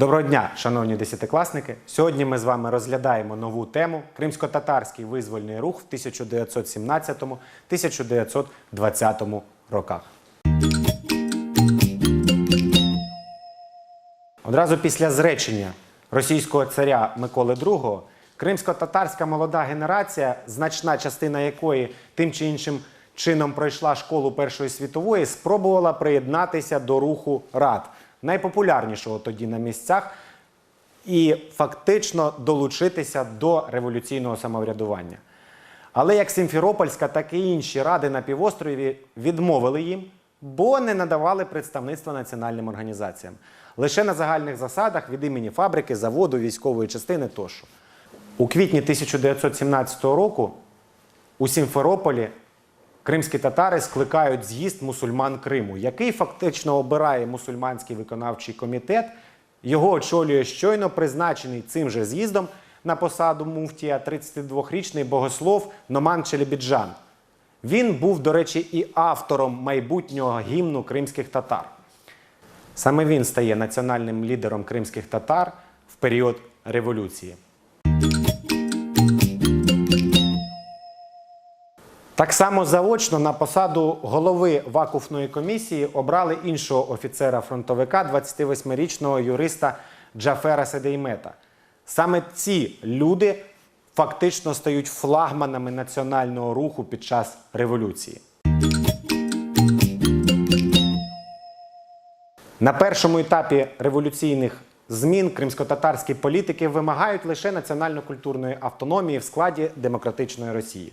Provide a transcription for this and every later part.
Доброго дня, шановні десятикласники. Сьогодні ми з вами розглядаємо нову тему Кримсько-татарський визвольний рух в 1917-1920 роках. Одразу після зречення російського царя Миколи II кримсько-татарська молода генерація, значна частина якої тим чи іншим чином пройшла школу Першої світової, спробувала приєднатися до руху рад, найпопулярнішого тоді на місцях, і фактично долучитися до революційного самоврядування. Але як Сімферопольська, так і інші ради на півострові відмовили їм, бо не надавали представництва національним організаціям. Лише на загальних засадах від імені фабрики, заводу, військової частини тощо. У квітні 1917 року у Сімферополі кримські татари скликають з'їзд мусульман Криму, який фактично обирає мусульманський виконавчий комітет. Його очолює щойно призначений цим же з'їздом на посаду муфтія 32-річний богослов Номан Челебіджан. Він був, до речі, і автором майбутнього гімну кримських татар. Саме він стає національним лідером кримських татар в період революції. Так само заочно на посаду голови вакуфної комісії обрали іншого офіцера-фронтовика, 28-річного юриста Джафера Седеймета. Саме ці люди фактично стають флагманами національного руху під час революції. На першому етапі революційних змін кримсько-татарські політики вимагають лише національно-культурної автономії в складі демократичної Росії.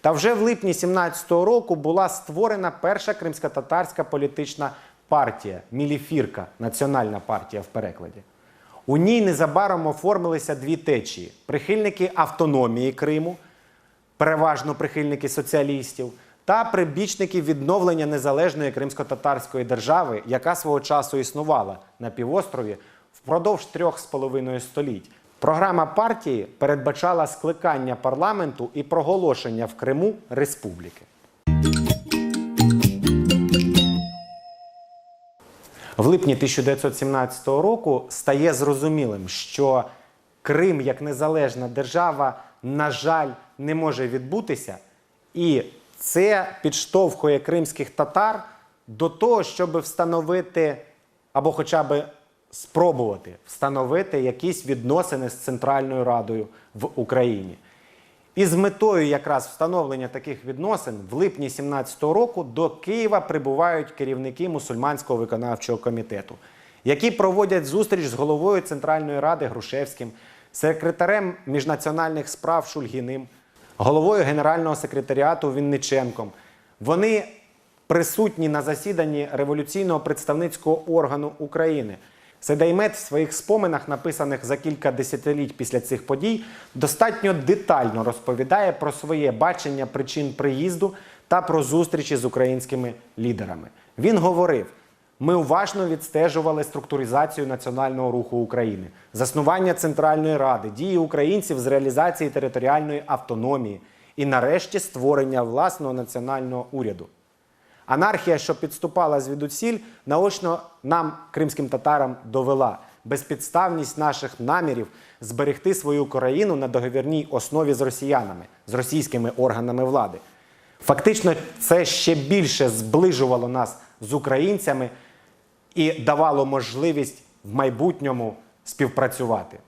Та вже в липні 17-го року була створена перша кримсько-татарська політична партія Міліфірка, національна партія в перекладі. У ній незабаром оформилися дві течії: прихильники автономії Криму, переважно прихильники соціалістів, та прибічники відновлення незалежної кримсько-татарської держави, яка свого часу існувала на півострові впродовж трьох з половиною століть. Програма партії передбачала скликання парламенту і проголошення в Криму республіки. В липні 1917 року стає зрозумілим, що Крим як незалежна держава, на жаль, не може відбутися, і це підштовхує кримських татар до того, щоб встановити або хоча б спробувати встановити якісь відносини з Центральною Радою в Україні. І з метою якраз встановлення таких відносин в липні 17 року до Києва прибувають керівники мусульманського виконавчого комітету, які проводять зустріч з головою Центральної Ради Грушевським, секретарем міжнаціональних справ Шульгіним, головою Генерального секретаріату Вінниченком. Вони присутні на засіданні революційного представницького органу України. Седаймет в своїх споминах, написаних за кілька десятиліть після цих подій, достатньо детально розповідає про своє бачення причин приїзду та про зустрічі з українськими лідерами. Він говорив: ми уважно відстежували структуризацію національного руху України, заснування Центральної Ради, дії українців з реалізації територіальної автономії і, нарешті, створення власного національного уряду. Анархія, що підступала звідусіль, наочно нам, кримським татарам, довела безпідставність наших намірів зберегти свою країну на договірній основі з росіянами, з російськими органами влади. Фактично, це ще більше зближувало нас з українцями і давало можливість в майбутньому співпрацювати.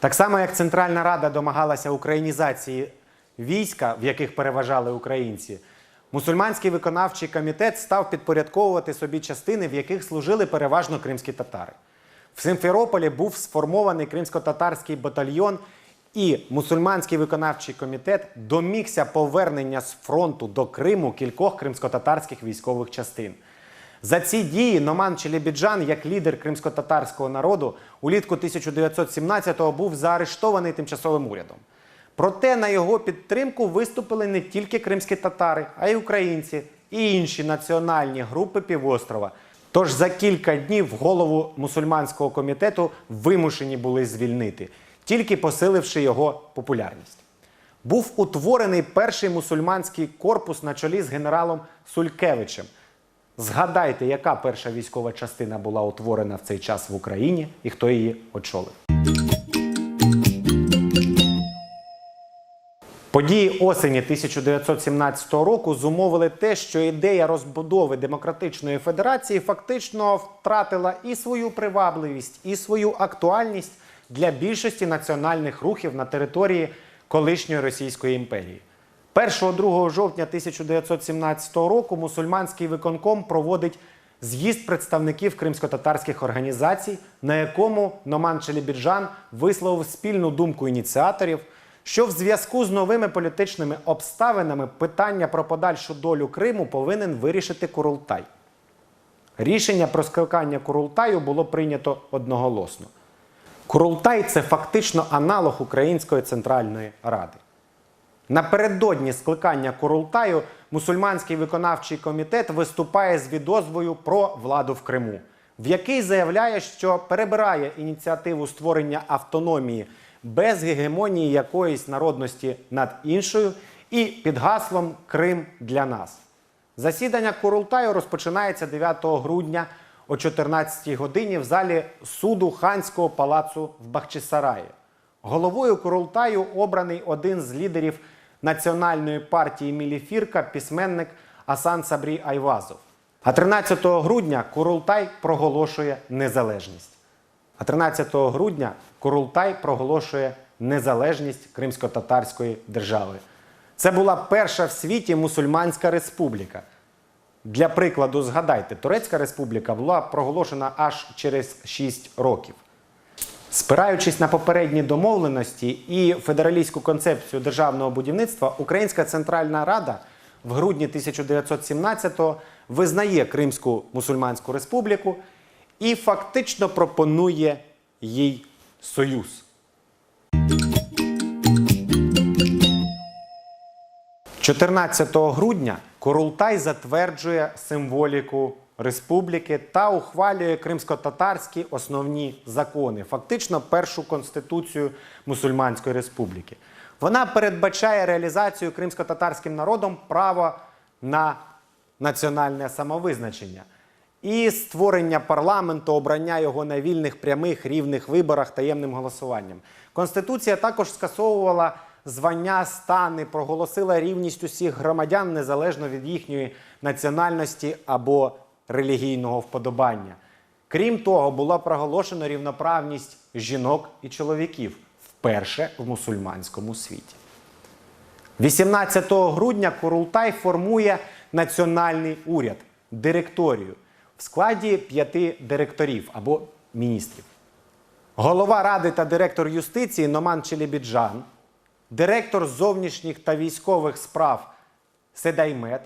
Так само, як Центральна Рада домагалася українізації війська, в яких переважали українці, мусульманський виконавчий комітет став підпорядковувати собі частини, в яких служили переважно кримські татари. В Симферополі був сформований кримсько-татарський батальйон, і мусульманський виконавчий комітет домігся повернення з фронту до Криму кількох кримсько-татарських військових частин. За ці дії Номан Челебіджан, як лідер кримсько-татарського народу, улітку 1917-го був заарештований тимчасовим урядом. Проте на його підтримку виступили не тільки кримські татари, а й українці і інші національні групи півострова. Тож за кілька днів голову мусульманського комітету вимушені були звільнити, тільки посиливши його популярність. Був утворений перший мусульманський корпус на чолі з генералом Сулькевичем. Згадайте, яка перша військова частина була утворена в цей час в Україні і хто її очолив. Події осені 1917 року зумовили те, що ідея розбудови демократичної федерації фактично втратила і свою привабливість, і свою актуальність для більшості національних рухів на території колишньої Російської імперії. 1-2 жовтня 1917 року мусульманський виконком проводить з'їзд представників кримсько-татарських організацій, на якому Номан Челібіджан висловив спільну думку ініціаторів, що в зв'язку з новими політичними обставинами питання про подальшу долю Криму повинен вирішити Курултай. Рішення про скликання Курултаю було прийнято одноголосно. Курултай це фактично аналог Української Центральної Ради. Напередодні скликання Курултаю мусульманський виконавчий комітет виступає з відозвою про владу в Криму, в який заявляє, що перебирає ініціативу створення автономії без гегемонії якоїсь народності над іншою і під гаслом Крим для нас. Засідання Курултаю розпочинається 9 грудня о 14-й годині в залі суду Ханського палацу в Бахчисараї. Головою Курултаю обраний один з лідерів національної партії Міліфірка, письменник Асан Сабрі Айвазов. А 13 грудня Курултай проголошує незалежність. А 13 грудня Курултай проголошує незалежність Кримсько-Татарської держави. Це була перша в світі мусульманська республіка. Для прикладу, згадайте, Турецька республіка була проголошена аж через 6 років. Спираючись на попередні домовленості і федералістську концепцію державного будівництва, Українська Центральна Рада в грудні 1917-го визнає Кримську мусульманську республіку і фактично пропонує їй союз. 14 грудня Курултай затверджує символіку республіки та ухвалює кримсько-татарські основні закони, фактично першу конституцію мусульманської республіки. Вона передбачає реалізацію кримсько-татарським народом права на національне самовизначення і створення парламенту, обрання його на вільних, прямих, рівних виборах таємним голосуванням. Конституція також скасовувала звання стани, проголосила рівність усіх громадян незалежно від їхньої національності або релігійного вподобання. Крім того, була проголошена рівноправність жінок і чоловіків вперше в мусульманському світі. 18 грудня Курултай формує національний уряд, директорію в складі п'яти директорів або міністрів. Голова ради та директор юстиції Номан Челібіджан, директор зовнішніх та військових справ Седаймет,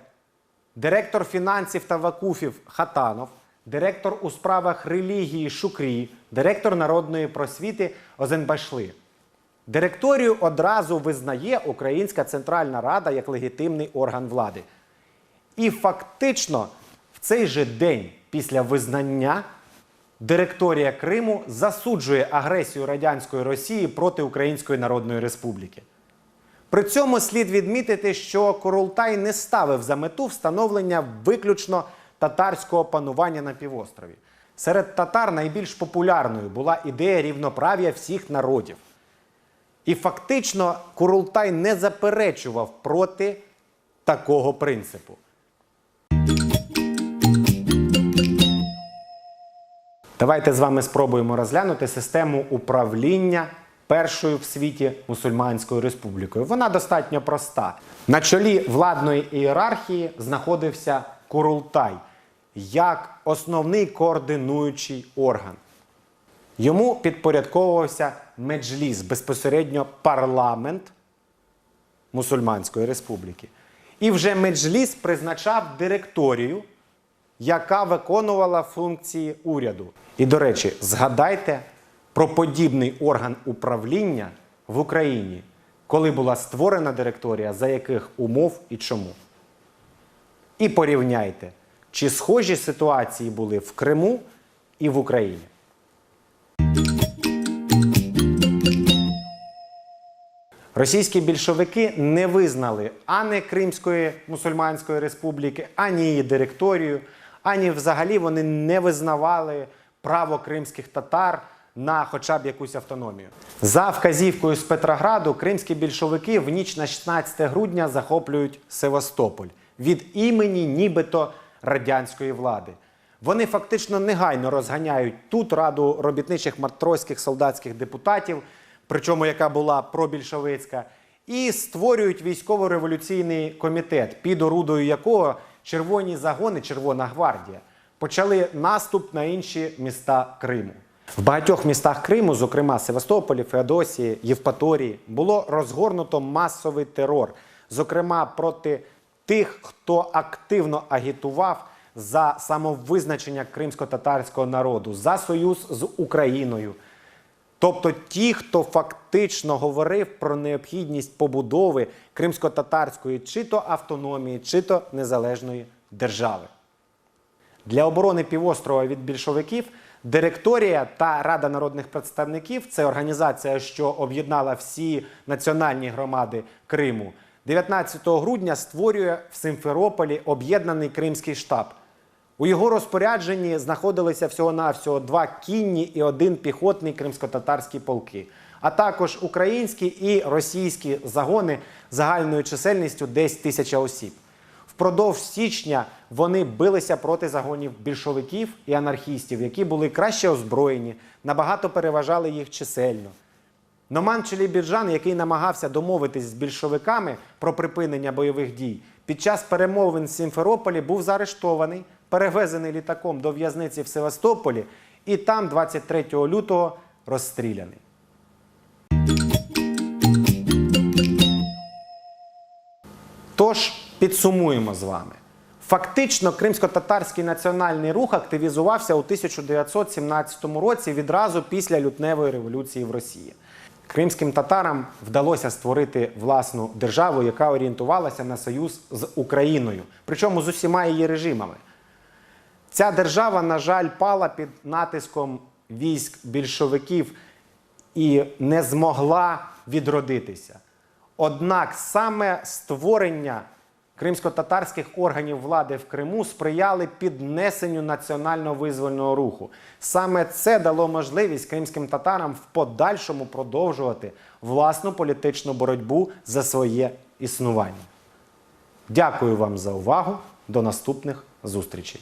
директор фінансів та вакуфів Хатанов, директор у справах релігії Шукрі, директор народної просвіти Озенбашли. Директорію одразу визнає Українська Центральна Рада як легітимний орган влади. І фактично в цей же день після визнання директорія Криму засуджує агресію радянської Росії проти Української Народної Республіки. При цьому слід відмітити, що Курултай не ставив за мету встановлення виключно татарського панування на півострові. Серед татар найбільш популярною була ідея рівноправ'я всіх народів. І фактично Курултай не заперечував проти такого принципу. Давайте з вами спробуємо розглянути систему управління першою в світі мусульманською республікою. Вона достатньо проста. На чолі владної ієрархії знаходився Курултай як основний координуючий орган. Йому підпорядковувався меджліс, безпосередньо парламент Мусульманської республіки. І вже меджліс призначав директорію, яка виконувала функції уряду. І, до речі, згадайте про подібний орган управління в Україні, коли була створена директорія, за яких умов і чому. І порівняйте, чи схожі ситуації були в Криму і в Україні. Російські більшовики не визнали ані Кримської мусульманської республіки, ані її директорію, ані взагалі вони не визнавали право кримських татар на хоча б якусь автономію. За вказівкою з Петрограду кримські більшовики в ніч на 16 грудня захоплюють Севастополь від імені нібито радянської влади. Вони фактично негайно розганяють тут раду робітничих матросських солдатських депутатів, причому яка була пробільшовицька, і створюють військово-революційний комітет, під орудою якого червоні загони, Червона гвардія, почали наступ на інші міста Криму. В багатьох містах Криму, зокрема Севастополі, Феодосії, Євпаторії, було розгорнуто масовий терор, зокрема проти тих, хто активно агітував за самовизначення кримсько-татарського народу, за союз з Україною. Тобто ті, хто фактично говорив про необхідність побудови кримсько-татарської чи то автономії, чи то незалежної держави. Для оборони півострова від більшовиків директорія та Рада народних представників це організація, що об'єднала всі національні громади Криму. 19 грудня створює в Симферополі об'єднаний кримський штаб. У його розпорядженні знаходилися всього-навсього два кінні і один піхотний кримсько-татарські полки, а також українські і російські загони загальною чисельністю десь тисяча осіб. Впродовж січня вони билися проти загонів більшовиків і анархістів, які були краще озброєні, набагато переважали їх чисельно. Номан Челібіджан, який намагався домовитись з більшовиками про припинення бойових дій, під час перемовин в Сімферополі був заарештований, перевезений літаком до в'язниці в Севастополі і там 23 лютого розстріляний. Тож підсумуємо з вами. Фактично, кримсько-татарський національний рух активізувався у 1917 році відразу після лютневої революції в Росії. Кримським татарам вдалося створити власну державу, яка орієнтувалася на союз з Україною, причому з усіма її режимами. Ця держава, на жаль, пала під натиском військ більшовиків і не змогла відродитися. Однак саме створення кримсько-татарських органів влади в Криму сприяли піднесенню національно визвольного руху. Саме це дало можливість кримським татарам в подальшому продовжувати власну політичну боротьбу за своє існування. Дякую вам за увагу. До наступних зустрічей.